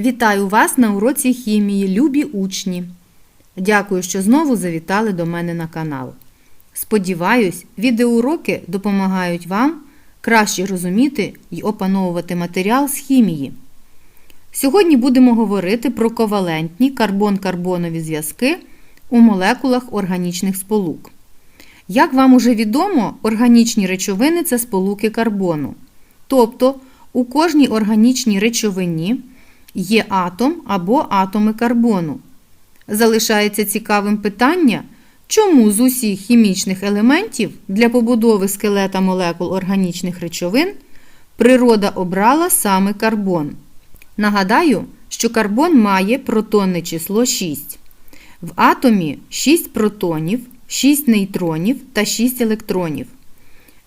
Вітаю вас на уроці хімії, любі учні. Дякую, що знову завітали до мене на канал. Сподіваюсь, відеоуроки допомагають вам краще розуміти і опановувати матеріал з хімії. Сьогодні будемо говорити про ковалентні карбон-карбонові зв'язки у молекулах органічних сполук. Як вам уже відомо, органічні речовини це сполуки карбону. Тобто у кожній органічній речовині є атом або атоми карбону. Залишається цікавим питання, чому з усіх хімічних елементів для побудови скелета молекул органічних речовин природа обрала саме карбон. Нагадаю, що карбон має протонне число 6. В атомі 6 протонів, 6 нейтронів та 6 електронів.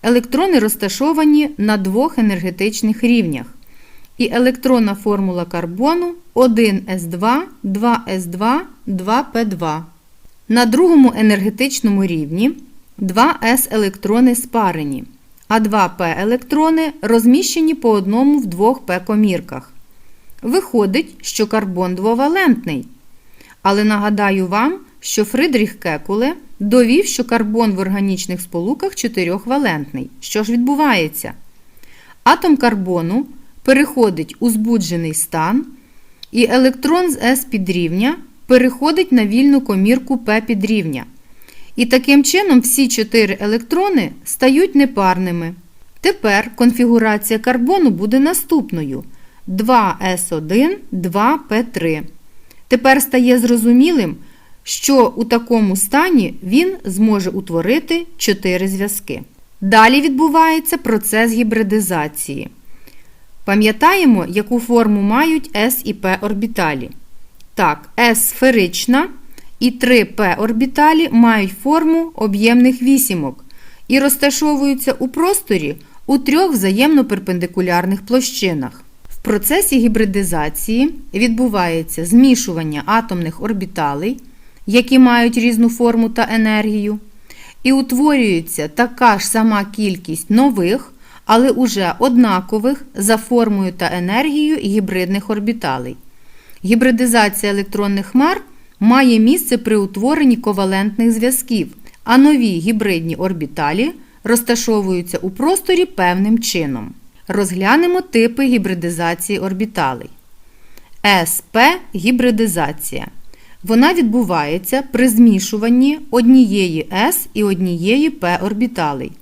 Електрони розташовані на двох енергетичних рівнях. І електронна формула карбону 1s2, 2s2, 2p2. На другому енергетичному рівні 2s електрони спарені, а 2p електрони розміщені по одному в двох p комірках. Виходить, що карбон двовалентний. Але нагадаю вам, що Фридріх Кекуле довів, що карбон в органічних сполуках чотирьохвалентний. Що ж відбувається? Атом карбону переходить у збуджений стан, і електрон з S підрівня переходить на вільну комірку P підрівня. І таким чином всі чотири електрони стають непарними. Тепер конфігурація карбону буде наступною: 2s1, 2p3. Тепер стає зрозумілим, що у такому стані він зможе утворити 4 зв'язки. Далі відбувається процес гібридизації. Пам'ятаємо, яку форму мають S і P орбіталі. Так, S сферична і 3 P орбіталі мають форму об'ємних вісімок і розташовуються у просторі у трьох взаємно перпендикулярних площинах. В процесі гібридизації відбувається змішування атомних орбіталей, які мають різну форму та енергію, і утворюється така ж сама кількість нових, але уже однакових за формою та енергією гібридних орбіталей. Гібридизація електронних хмар має місце при утворенні ковалентних зв'язків, а нові гібридні орбіталі розташовуються у просторі певним чином. Розглянемо типи гібридизації орбіталей. СП гібридизація. Вона відбувається при змішуванні однієї С і однієї П орбіталей.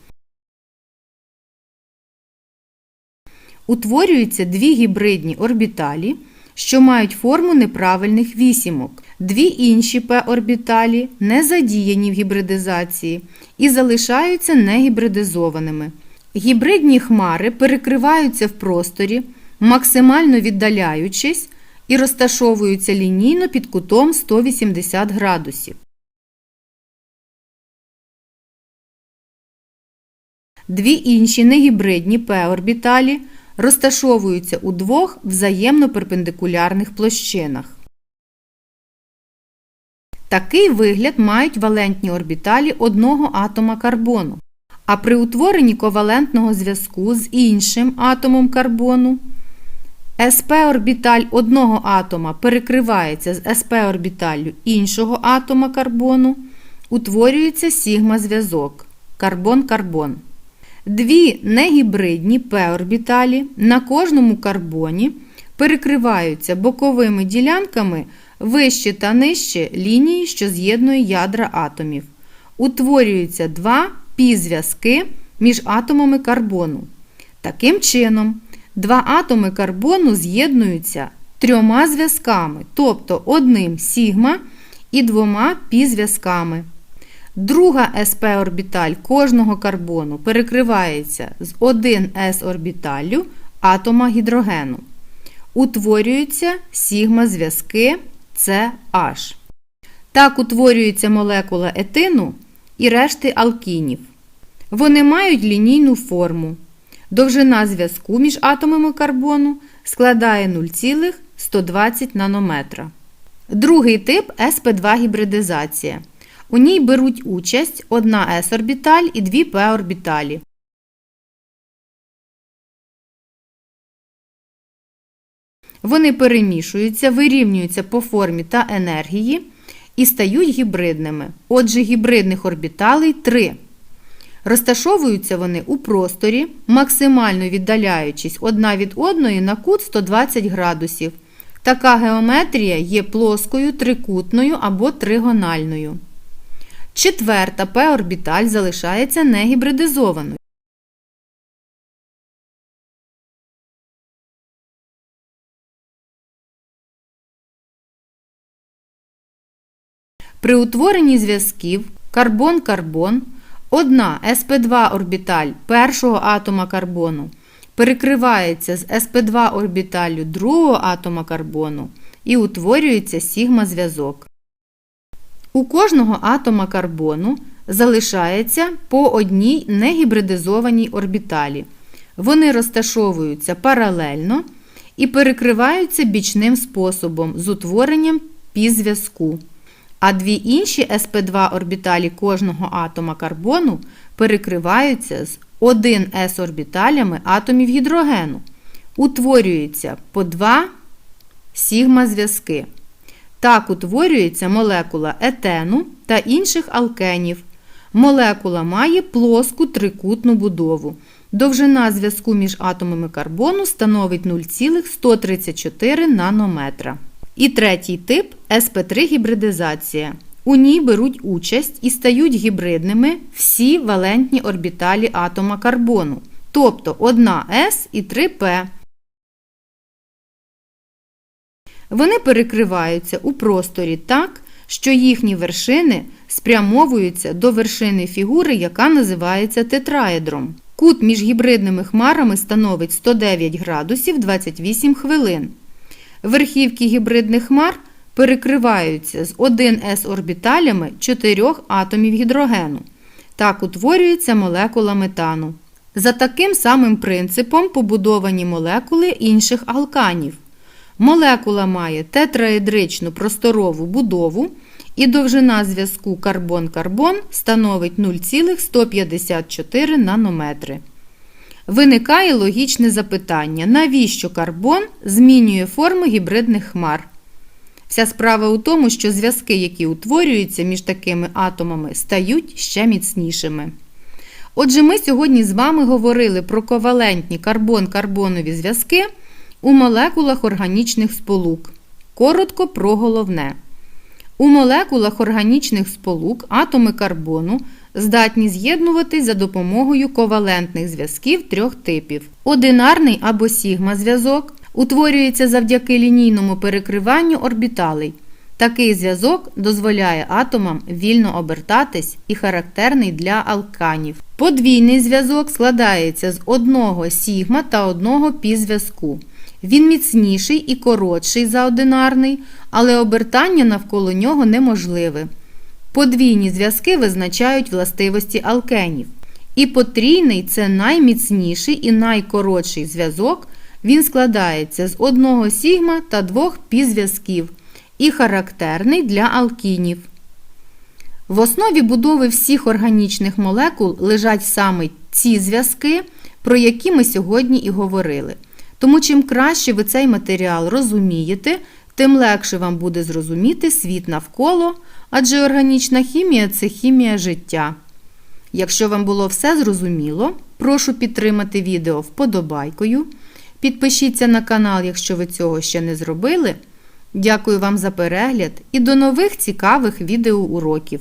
Утворюються дві гібридні орбіталі, що мають форму неправильних вісімок. Дві інші П-орбіталі не задіяні в гібридизації і залишаються негібридизованими. Гібридні хмари перекриваються в просторі, максимально віддаляючись і розташовуються лінійно під кутом 180 градусів. Дві інші негібридні П-орбіталі розташовуються у двох взаємно перпендикулярних площинах. Такий вигляд мають валентні орбіталі одного атома карбону. А при утворенні ковалентного зв'язку з іншим атомом карбону СП-орбіталь одного атома перекривається з СП-орбіталлю іншого атома карбону, утворюється сігма-зв'язок карбон-карбон. Дві негібридні П-орбіталі на кожному карбоні перекриваються боковими ділянками вище та нижче лінії, що з'єднує ядра атомів. Утворюються два пі-зв'язки між атомами карбону. Таким чином, два атоми карбону з'єднуються трьома зв'язками, тобто одним сігма і двома пі-зв'язками. Друга СП-орбіталь кожного карбону перекривається з 1С-орбіталлю атома гідрогену. Утворюються сігма-зв'язки CH. Так утворюється молекула етину і решти алкінів. Вони мають лінійну форму. Довжина зв'язку між атомами карбону складає 0,120 нанометра. Другий тип СП2 гібридизація. У ній беруть участь одна s-орбіталь і дві p-орбіталі. Вони перемішуються, вирівнюються по формі та енергії і стають гібридними. Отже, гібридних орбіталей 3. Розташовуються вони у просторі, максимально віддаляючись одна від одної на кут 120 градусів. Така геометрія є плоскою, трикутною або тригональною. Четверта p-орбіталь залишається негібридизованою. При утворенні зв'язків карбон-карбон одна sp2 орбіталь першого атома карбону перекривається з sp2 орбіталлю другого атома карбону і утворюється сігма-зв'язок. У кожного атома карбону залишається по одній негібридизованій орбіталі. Вони розташовуються паралельно і перекриваються бічним способом з утворенням пізв'язку. А дві інші sp2 орбіталі кожного атома карбону перекриваються з 1s орбіталями атомів гідрогену. Утворюються по два сігма-зв'язки. Так утворюється молекула етену та інших алкенів. Молекула має плоску трикутну будову. Довжина зв'язку між атомами карбону становить 0,134 нанометра. І третій тип sp3 гібридизація. У ній беруть участь і стають гібридними всі валентні орбіталі атома карбону, тобто 1s і 3p. Вони перекриваються у просторі так, що їхні вершини спрямовуються до вершини фігури, яка називається тетраедром. Кут між гібридними хмарами становить 109 градусів 28 хвилин. Верхівки гібридних хмар перекриваються з 1s орбіталями 4 атомів гідрогену. Так утворюється молекула метану. За таким самим принципом побудовані молекули інших алканів. Молекула має тетраедричну просторову будову і довжина зв'язку карбон-карбон становить 0,154 нанометри. Виникає логічне запитання, навіщо карбон змінює форму гібридних хмар? Вся справа у тому, що зв'язки, які утворюються між такими атомами, стають ще міцнішими. Отже, ми сьогодні з вами говорили про ковалентні карбон-карбонові зв'язки у молекулах органічних сполук. Коротко про головне. У молекулах органічних сполук атоми карбону здатні з'єднуватись за допомогою ковалентних зв'язків трьох типів. Одинарний або сігма-зв'язок утворюється завдяки лінійному перекриванню орбіталей. Такий зв'язок дозволяє атомам вільно обертатись і характерний для алканів. Подвійний зв'язок складається з одного сігма та одного пі-зв'язку. Він міцніший і коротший за одинарний, але обертання навколо нього неможливе. Подвійні зв'язки визначають властивості алкенів. І потрійний це найміцніший і найкоротший зв'язок. Він складається з одного сігма та двох пізв'язків і характерний для алкінів. В основі будови всіх органічних молекул лежать саме ці зв'язки, про які ми сьогодні і говорили. Тому чим краще ви цей матеріал розумієте, тим легше вам буде зрозуміти світ навколо, адже органічна хімія це хімія життя. Якщо вам було все зрозуміло, прошу підтримати відео вподобайкою. Підпишіться на канал, якщо ви цього ще не зробили. Дякую вам за перегляд і до нових цікавих відеоуроків!